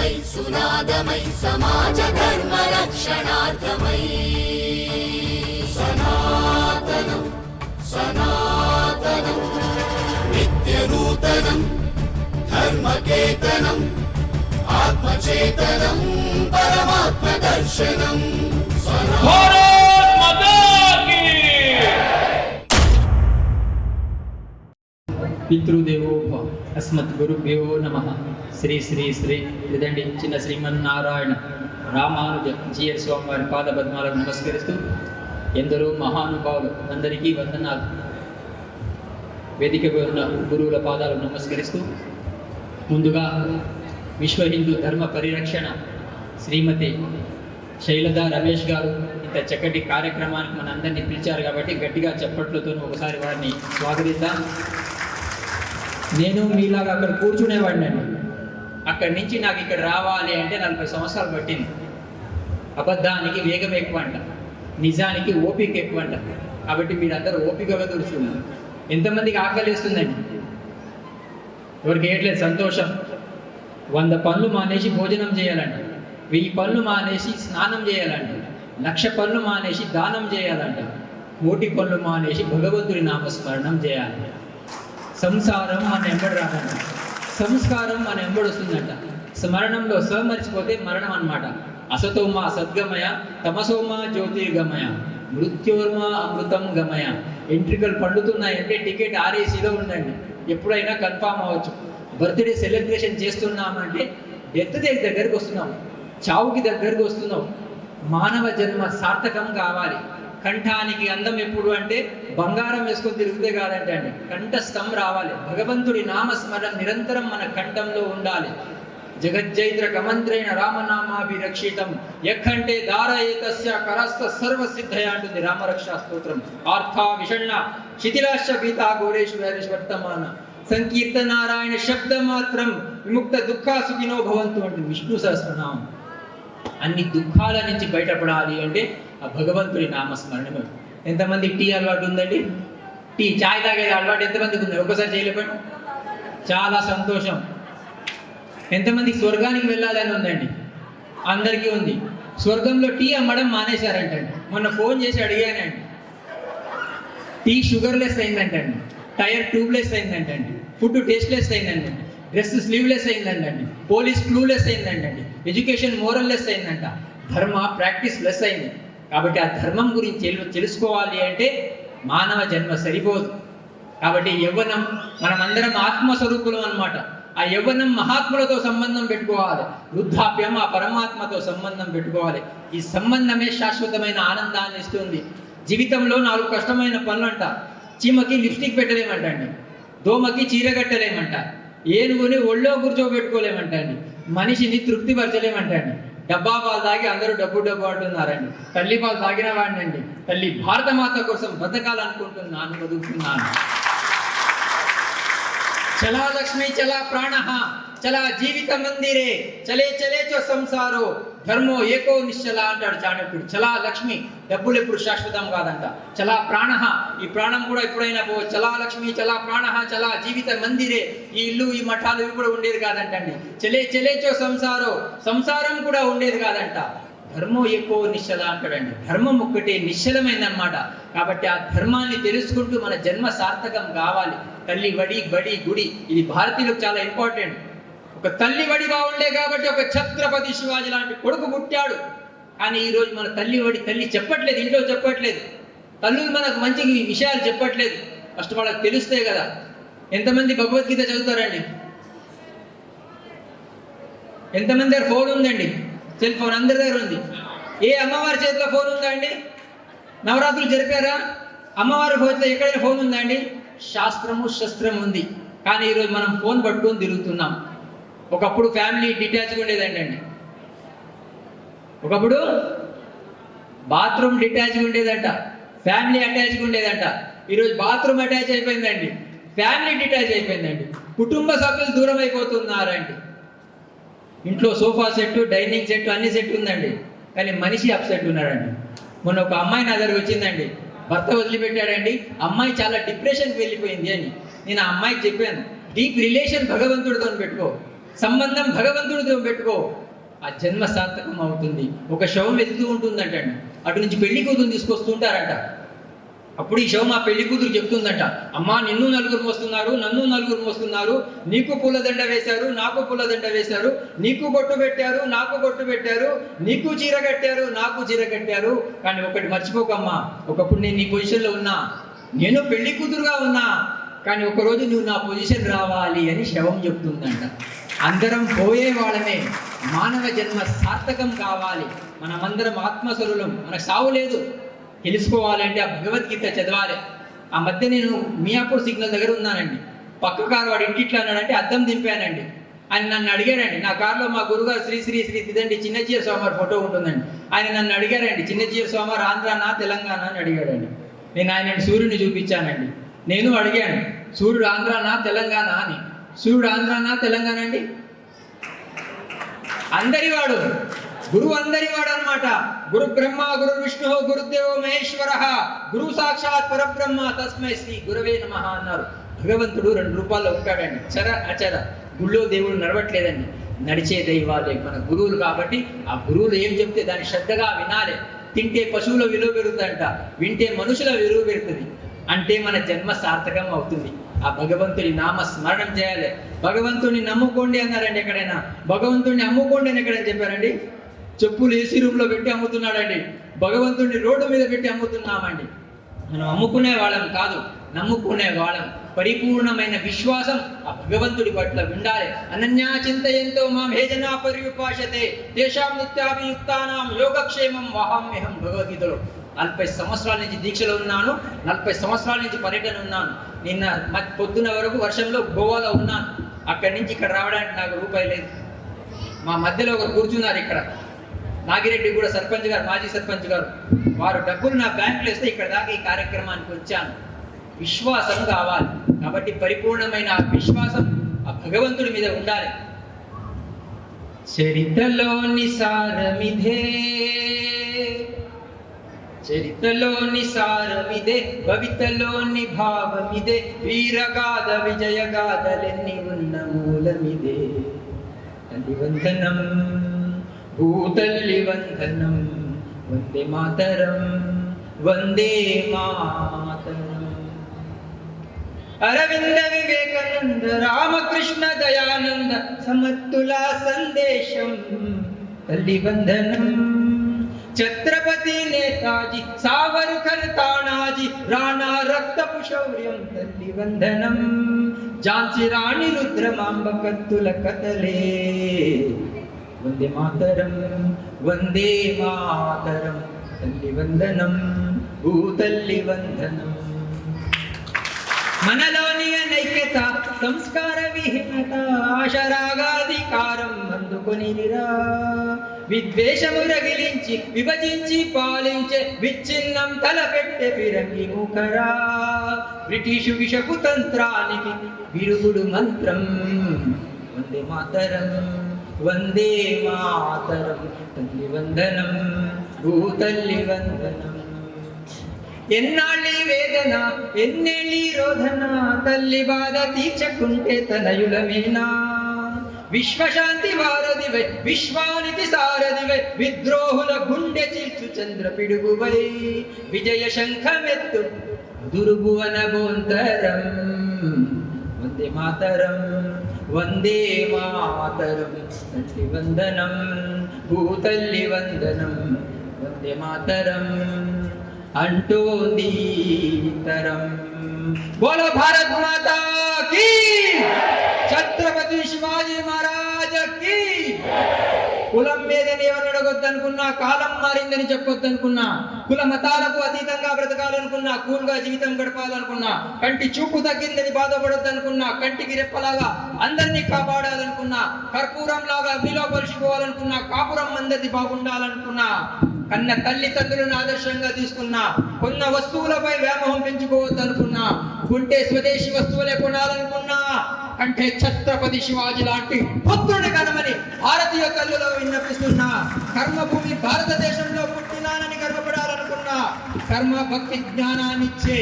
వేదమై సునాదమై సమాజ ధర్మ రక్షణార్థమై. సనాతనం సనాతనం నిత్యనూతనం ధర్మకేతనం ఆత్మచేతనం పరమాత్మ దర్శనం. పితృదేవో అస్మత్ గురుభ్యో నమ. శ్రీ శ్రీ శ్రీ ఇదండి చిన్న శ్రీమన్నారాయణ రామానుజ జిఎస్ స్వామి వారి పాద పద్మాలకు నమస్కరిస్తూ ఎందరో మహానుభావులు అందరికీ వందనాలు. వేదిక ఉన్న గురువుల పాదాలకు నమస్కరిస్తూ ముందుగా విశ్వ హిందూ ధర్మ పరిరక్షణ శ్రీమతి శైలజ రమేష్ గారు ఇంత చక్కటి కార్యక్రమానికి మనందరినీ పిలిచారు కాబట్టి గట్టిగా చప్పట్లతో ఒకసారి వారిని స్వాగతిద్దాం. నేను మీలాగా అక్కడ కూర్చునేవాడిని అక్కడి నుంచి నాకు ఇక్కడ రావాలి అంటే నలభై సంవత్సరాలు పట్టింది. అబద్ధానికి వేగం ఎక్కువ అంట నిజానికి ఓపిక ఎక్కువ అంట కాబట్టి మీరందరూ ఓపికగా దొరుకుతున్నారు ఎంతమందికి ఆకలిస్తుందండి? ఎవరికి ఏట్లేదు? సంతోషం. వంద పనులు మానేసి భోజనం చేయాలంట. వెయ్యి పనులు మానేసి స్నానం చేయాలంట. లక్ష పనులు మానేసి దానం చేయాలంట. కోటి పనులు మానేసి భగవంతుడి నామస్మరణం చేయాలి సంసారం మన ఎంబడి రాదంట. సంస్కారం మన ఎంబడి వస్తుందంట. స్మరణంలో స మర్చిపోతే మరణం అనమాట అసతోమ సద్గమయ తమసోమ జ్యోతిర్గమయ మృత్యోర్మ అమృతం గమయ. ఎంట్రికలు పండుతున్నాయంటే టికెట్ ఆర్ఏసీలో ఉండండి ఎప్పుడైనా కన్ఫామ్ అవ్వచ్చు. బర్త్డే సెలబ్రేషన్ చేస్తున్నామంటే డెత్ దగ్గరికి వస్తున్నాం. చావుకి దగ్గరకు వస్తున్నాం. మానవ జన్మ సార్థకం కావాలి. కంఠానికి అందం ఎప్పుడు అంటే బంగారం వేసుకొని తిరిగితే కాదంటే అండి. కంఠస్థం రావాలి. భగవంతుడి నామస్మరణ నిరంతరం మన కంఠంలో ఉండాలి. జగజ్జైత్ర కమంత్రైన రామనామాభిరక్షితం. ఎక్కంటే దారయేతస్య కరస్థ సర్వ సిద్ధయ అంటుంది రామరక్షా స్తోత్రం. ఆర్థా విషణ్ణ శిథిలాశ భీత ఘోరేశ్వర వర్తమాన సంకీర్తనారాయణ శబ్ద మాత్రం విముక్త దుఃఖాసుకినో భవంతు అంటుంది విష్ణు సహస్రనామం. అన్ని దుఃఖాల నుంచి బయటపడాలి అంటే ఆ భగవంతుడి నామస్మరణమే ఎంతమంది టీ అలవాటు ఉందండి? టీ చాయ్ తాగేది అలవాటు ఎంతమందికి ఉంది? ఒక్కసారి చేయలేపండి చాలా సంతోషం. ఎంతమంది స్వర్గానికి వెళ్ళాలని ఉందండి? అందరికీ ఉంది. స్వర్గంలో టీ అమ్మడం మానేశారంటండి. మొన్న ఫోన్ చేసి అడిగానండి. టీ షుగర్లెస్ అయిందంటండి. టైర్ ట్యూబ్లెస్ అయిందంటండి. ఫుడ్ టేస్ట్లెస్ అయిందంటండి. డ్రెస్ స్లీవ్లెస్ అయిందండి పోలీస్ క్లూలెస్ అయిందంటండి. ఎడ్యుకేషన్ మోరల్లెస్ అయిందంట. ధర్మ ప్రాక్టీస్ లెస్ అయింది. కాబట్టి ఆ ధర్మం గురించి తెలుసుకోవాలి అంటే మానవ జన్మ సరిపోదు. కాబట్టి యవ్వనం మనమందరం ఆత్మస్వరూపులం అనమాట ఆ యవ్వనం మహాత్ములతో సంబంధం పెట్టుకోవాలి. వృద్ధాప్యం ఆ పరమాత్మతో సంబంధం పెట్టుకోవాలి. ఈ సంబంధమే శాశ్వతమైన ఆనందాన్ని ఇస్తుంది. జీవితంలో నాలుగు కష్టమైన పనులు అంట చీమకి లిప్స్టిక్ పెట్టలేమంటండి దోమకి చీర కట్టలేమంట. ఏనుగుని ఒళ్ళో కూర్చోబెట్టుకోలేమంటండి మనిషిని తృప్తిపరచలేమంటండి డబ్బా పాలు తాగి అందరూ డబ్బు డబ్బు అంటున్నారండి. తల్లి పాలు తాగిన వాడినండి. తల్లి భారతమాత కోసం బతకాలనుకుంటున్నాను బతుకుతున్నాను. చలా లక్ష్మి చలా ప్రాణ చలా జీవిత మందిరే చలే చలే చో సంసారో ధర్మో ఏకో నిశ్చల అంటాడు చాణక్యుడు. చలా లక్ష్మి డబ్బులు ఎప్పుడు శాశ్వతం కాదంట. చలా ప్రాణ ఈ ప్రాణం కూడా ఎప్పుడైనా పో చలా లక్ష్మి చలా ప్రాణ చలా జీవిత మందిరే ఈ ఇల్లు ఈ మఠాలు ఇవి కూడా ఉండేది కాదంటండి. చలే చలే చో సంసారో సంసారం కూడా ఉండేది కాదంట. ధర్మం ఎక్కువ నిశ్చల అంటాడండి. ధర్మం ఒక్కటే నిశ్చలమైందన్నమాట. కాబట్టి ఆ ధర్మాన్ని తెలుసుకుంటూ మన జన్మ సార్థకం కావాలి. తల్లి వడి బడి గుడి ఇది భారతీయులకు చాలా ఇంపార్టెంట్. ఒక తల్లి వడి బాగుండే కాబట్టి ఒక ఛత్రపతి శివాజీ లాంటి కొడుకు పుట్టాడు. కానీ ఈరోజు మన తల్లి వడి తల్లి చెప్పట్లేదు ఇంట్లో చెప్పట్లేదు. తల్లులు మనకు మంచి విషయాలు చెప్పట్లేదు. ఫస్ట్ వాళ్ళకి తెలుస్తే కదా. ఎంతమంది భగవద్గీత చదువుతారండి? ఎంతమంది దగ్గర ఫోన్ ఉందండి? సెల్ ఫోన్ అందరి దగ్గర ఉంది. ఏ అమ్మవారి చేతిలో ఫోన్ ఉందా అండి? నవరాత్రులు జరిపారా? అమ్మవారి చేతిలో ఎక్కడైనా ఫోన్ ఉందా అండి? శాస్త్రము శస్త్రం ఉంది. కానీ ఈరోజు మనం ఫోన్ పట్టుకొని తిరుగుతున్నాం. ఒకప్పుడు ఫ్యామిలీ డిటాచ్గా ఉండేదండి అండి. ఒకప్పుడు బాత్రూమ్ డిటాచ్గా ఉండేదంట. ఫ్యామిలీ అటాచ్గా ఉండేదంట. ఈరోజు బాత్రూమ్ అటాచ్ అయిపోయిందండి. ఫ్యామిలీ డిటాచ్ అయిపోయిందండి. కుటుంబ సభ్యులు దూరం అయిపోతున్నారండి ఇంట్లో సోఫా సెట్ డైనింగ్ సెట్ అన్ని సెట్ ఉందండి. కానీ మనిషి అప్సెట్ ఉన్నాడండి. మొన్న ఒక అమ్మాయి నా దగ్గరకు వచ్చిందండి. భర్త వదిలిపెట్టాడండి. అమ్మాయి చాలా డిప్రెషన్కి వెళ్ళిపోయింది అని నేను ఆ అమ్మాయికి చెప్పాను. డీప్ రిలేషన్ భగవంతుడితో పెట్టుకో. సంబంధం భగవంతుడితో పెట్టుకో. ఆ జన్మ సార్థకం అవుతుంది. ఒక శవం వెళ్తూ ఉంటుందంటండి. అటు నుంచి పెళ్ళి కూతురు తీసుకొస్తుంటారట అప్పుడు ఈ శవం మా పెళ్ళి కూతురు చెప్తుందంట అమ్మా నిన్ను నలుగురు మోస్తున్నారు నన్ను నలుగురు మోస్తున్నారు నీకు పూలదండ వేశారు నాకు పూలదండ వేశారు నీకు బొట్టు పెట్టారు నాకు బొట్టు పెట్టారు నీకు చీర కట్టారు నాకు చీర కట్టారు. కానీ ఒకటి మర్చిపోకమ్మా ఒకప్పుడు నేను నీ పొజిషన్లో ఉన్నా నేను పెళ్ళి కూతురుగా ఉన్నా కానీ ఒకరోజు నువ్వు నా పొజిషన్ రావాలి అని శవం చెప్తుందంట. అందరం పోయే వాళ్ళమే మానవ జన్మ సార్థకం కావాలి మనమందరం ఆత్మస్వరులం మనకు సావు లేదు. తెలుసుకోవాలంటే ఆ భగవద్గీత చదవాలి. ఆ మధ్య నేను మియాపూర్ సిగ్నల్ దగ్గర ఉన్నానండి. పక్క కారు వాడు ఇంటిట్లో అన్నాడంటే అద్దం దింపానండి. ఆయన నన్ను అడిగారండి నా కారులో మా గురుగారు శ్రీ శ్రీ శ్రీ తిదండి చిన్నజీయ స్వామివారి ఫోటో ఉంటుందండి. ఆయన నన్ను అడిగారండి చిన్నజీయ స్వామి ఆంధ్రానా తెలంగాణ అని అడిగాడండి. నేను ఆయన సూర్యుని చూపించానండి. నేను అడిగాను సూర్యుడు ఆంధ్రానా తెలంగాణ అని. సూర్యుడు ఆంధ్రానా తెలంగాణ అండి? అందరివాడు. గురువు అందరివాడు అనమాట గురు బ్రహ్మ గురు విష్ణు గురుదేవో మహేశ్వర గురు సాక్షాత్ పరబ్రహ్మ తస్మై శ్రీ గురవే నమ అన్నారు. భగవంతుడు రెండు రూపాల్లో ఉంటాడండి చర అచర. గుళ్ళో దేవుడు నడవట్లేదండి. నడిచే దైవాలే మన గురువులు కాబట్టి ఆ గురువులు ఏం చెప్తే దాన్ని శ్రద్ధగా వినాలి. తింటే పశువుల విలువ పెరుగుతుందంట. వింటే మనుషుల విలువ పెరుగుతుంది. అంటే మన జన్మ సార్థకం అవుతుంది. ఆ భగవంతుని నామ స్మరణం చేయాలి. భగవంతుని నమ్ముకోండి అన్నారండి ఎక్కడైనా. భగవంతుని అమ్ముకోండి అని ఎక్కడైనా చెప్పారండి? చెప్పులు ఏసీ రూమ్లో పెట్టి అమ్ముతున్నాడండి. భగవంతుడిని రోడ్డు మీద పెట్టి అమ్ముతున్నామండి. మనం అమ్ముకునే వాళ్ళం కాదు నమ్ముకునే వాళ్ళం. పరిపూర్ణమైన విశ్వాసం ఆ భగవంతుడి పట్ల ఉండాలి. అనన్యా చింతయంతో మాం హేజనా పర్యుపాషతే దేశాం నిత్యాభియుక్తానాం యోగక్షేమం మహామ్యహం భగవద్గీతలో. నలభై సంవత్సరాల నుంచి దీక్షలో ఉన్నాను నలభై సంవత్సరాల నుంచి పర్యటన ఉన్నాను. నిన్న మ- పొద్దున వరకు వర్షంలో గోవాలో ఉన్నాను. అక్కడి నుంచి ఇక్కడ రావడానికి నాకు రూపాయి లేదు. మా మధ్యలో ఒకరు కూర్చున్నారు ఇక్కడ. నాగిరెడ్డి కూడా సర్పంచ్ గారు మాజీ సర్పంచ్ గారు. వారు డబ్బులు నా బ్యాంకులో వేస్తే ఇక్కడ దాకా ఈ కార్యక్రమానికి వచ్చాను. విశ్వాసం కావాలి. కాబట్టి పరిపూర్ణమైన ఆ విశ్వాసం ఆ భగవంతుడి మీద ఉండాలి. చరితలోని సారమిదే. చరితలోని సారమిదే. భవితలోని భావమిదే. వీరగాథ విజయగాథలెన్ని ఉన్న మూలమిదే. తల్లి వందనం. భూతల్లి వందనం వందే మాతరం వందే మాతరం అరవింద వివేకానంద రామకృష్ణ దయానంద సమర్థుల సందేశం తల్లి వందనం ఛత్రపతి నేతాజీ సావర్కర్ తానాజీ రాణా రక్తపు శౌర్యం తల్లి వందనం ఝాన్సీ రాణి రుద్రమాంబ కత్తుల కథలే వందే మాతరం వందే మాతరం తల్లి వందనం భూతల్లి వందనం. మనలోని అనైక్యత సంస్కార విహీనత ఆశరాగాధికారం అందుకొనిరా విద్వేషము రగిలించి విభజించి పాలించే విచ్ఛిన్నం తలపెట్టే ఫిరంగి ముఖరా బ్రిటిషు విషపు తంత్రానికి విరుగుడు మంత్రం వందే మాతరం. వందే మాతరం తల్లి వందనం భూతల్లి వందనం ఎన్నాళ్ళి వేదన ఎన్నెళ్ళి రోధన తల్లి బాధ తీర్చకుంటే తనయులమేనా విశ్వశాంతి వారధివై విశ్వానికి సారథివై విద్రోహుల గుండె చీల్చు చంద్ర పిడుగువై. విజయ శంఖమెత్తు దుర్భువన బోంతరం వందే మాతరం. వందే మాతరం తల్లి వందనం భూతల్లి వందనం వందే మాతరం అంటోంది తరం బోలో భారత్ మాతా కీ ఛత్రపతి శివాజీ మహారాజ్ కీ కులం మీదని ఎవరిని అడగొద్దనుకున్నా కాలం మారిందని చెప్పొద్దనుకున్నా కుల మతాలకు అతీతంగా బ్రతకాలనుకున్నా కూల్గా జీవితం గడపాలనుకున్నా కంటి చూపు తగ్గిందని బాధపడొద్దనుకున్నా కంటికి రెప్పలాగా అందరినీ కాపాడాలనుకున్నా కర్పూరం లాగా అగ్నిలో పరిచిపోవాలనుకున్నా కాపురం అందరిది బాగుండాలనుకున్నా కన్న తల్లిదండ్రులను ఆదర్శంగా తీసుకున్నా కొన్న వస్తువులపై వ్యామోహం పెంచుకోవద్దనుకున్నా కొంటే స్వదేశీ వస్తువులే కొనాలనుకున్నా అంటే ఛత్రపతి శివాజీ లాంటి పుత్రుడి కనమని భారతీయ కళ్ళులో కర్మ భక్తి జ్ఞానాన్ని ఇచ్చే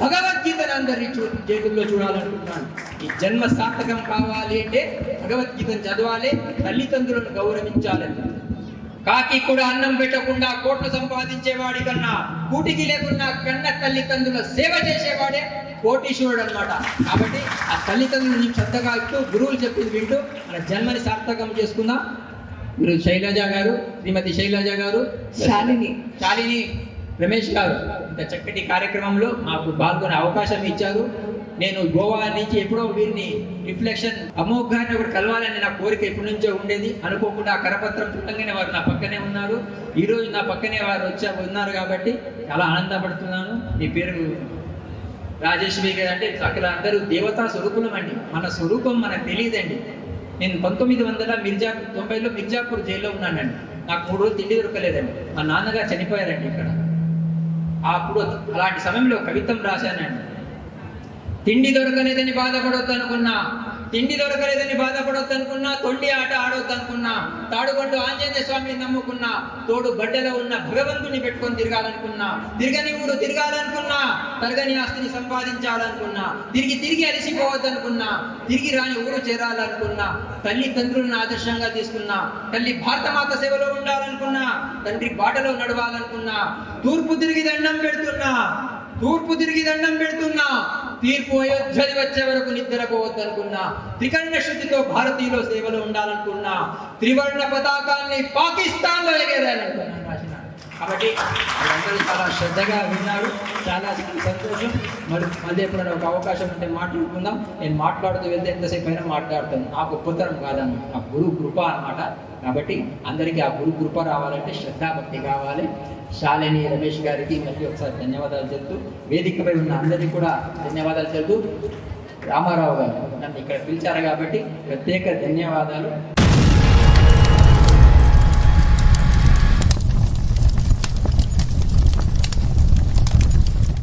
భగవద్గీతను అందరి చూ చేతుల్లో చూడాలనుకుంటున్నాను. ఈ జన్మ సార్థకం కావాలి అంటే భగవద్గీతను చదవాలి తల్లిదండ్రులను గౌరవించాలి కాకి కూడా అన్నం పెట్టకుండా కోట్లు సంపాదించేవాడి కన్నా కూటికి లేకున్నా కన్న తల్లిదండ్రుల సేవ చేసేవాడే కోటీశ్వరుడు అన్నమాట కాబట్టి ఆ తల్లిదండ్రులని శ్రద్ధగా ఇస్తూ గురువులు చెప్పింది వింటూ మన జన్మని సార్థకం చేసుకుందాం. మీరు శైలజ గారు శ్రీమతి శైలజ గారు శాలిని. శాలిని. రమేష్ గారు ఇంత చక్కటి కార్యక్రమంలో మాకు పాల్గొనే అవకాశం ఇచ్చారు. నేను గోవా నుంచి ఎప్పుడో వీరిని రిఫ్లెక్షన్ అమోఘ్ గారిని ఒకటి కలవాలని నా కోరిక ఎప్పటి నుంచో ఉండేది. అనుకోకుండా కరపత్రం చూడంగానే వారు నా పక్కనే ఉన్నారు. ఈరోజు నా పక్కనే వారు వచ్చా ఉన్నారు కాబట్టి చాలా ఆనందపడుతున్నాను. నీ పేరు రాజేశ్వరి గారు అంటే అక్కడ అందరూ దేవతా స్వరూపులం అండి. మన స్వరూపం మనకు తెలియదండి. నేను పంతొమ్మిది వందల మిర్జా తొంభైలో మిర్జాపూర్ జైల్లో ఉన్నానండి. నాకు మూడు రోజులు తిండి దొరకలేదండి. మా నాన్నగారు చనిపోయారండి ఇక్కడ. అప్పుడు అలాంటి సమయంలో కవిత్వం రాశానండి. తిండి దొరకలేదని బాధపడొద్దు అనుకున్నా తిండి దొరకలేదని బాధపడొద్దు అనుకున్నా తొండి ఆట ఆడొద్దు అనుకున్నా తాడుగొడ్డు ఆంజనేయ స్వామిని నమ్ముకున్నా తోడు గడ్డలో ఉన్న భగవంతుని పెట్టుకొని తిరగాలనుకున్నా తిరగని ఊరు తిరగాలనుకున్నా తరగని ఆస్తిని సంపాదించాలనుకున్నా తిరిగి తిరిగి అలసిపోవద్దనుకున్నా తిరిగి రాని ఊరు చేరాలనుకున్నా తల్లి తండ్రులను ఆదర్శంగా తీసుకున్నా తల్లి భారతమాత సేవలో ఉండాలనుకున్నా తండ్రి బాటలో నడవాలనుకున్నా తూర్పు తిరిగి దండం పెడుతున్నా తూర్పు తిరిగి దండం పెడుతున్నా తీర్పు అయోధ్యది వచ్చే వరకు నిద్రపోవద్దనుకున్నా త్రికరణ శుద్ధితో భారతీయుల సేవలో ఉండాలనుకున్నా. త్రివర్ణ పతాకాన్ని పాకిస్తాన్లో ఎగేరాలనుకున్నా కాబట్టి వాళ్ళందరూ చాలా శ్రద్ధగా విన్నారు. చాలా సంతోషం. మరి మళ్ళీ ఎప్పుడైనా ఒక అవకాశం ఉంటే మాట్లాడుకుందాం. నేను మాట్లాడుతూ వెళ్తే ఎంతసేపు అయినా మాట్లాడతాను. ఆ గొప్పతనం కాదన్న ఆ గురు కృప అన్నమాట. కాబట్టి అందరికీ ఆ గురు కృప రావాలంటే శ్రద్ధాభక్తి కావాలి. శాలిని రమేష్ గారికి మళ్ళీ ఒకసారి ధన్యవాదాలు చెప్తూ వేదికపై ఉన్న అందరికీ కూడా ధన్యవాదాలు చెప్తూ రామారావు గారు నన్ను ఇక్కడ పిలిచారు కాబట్టి ప్రత్యేక ధన్యవాదాలు.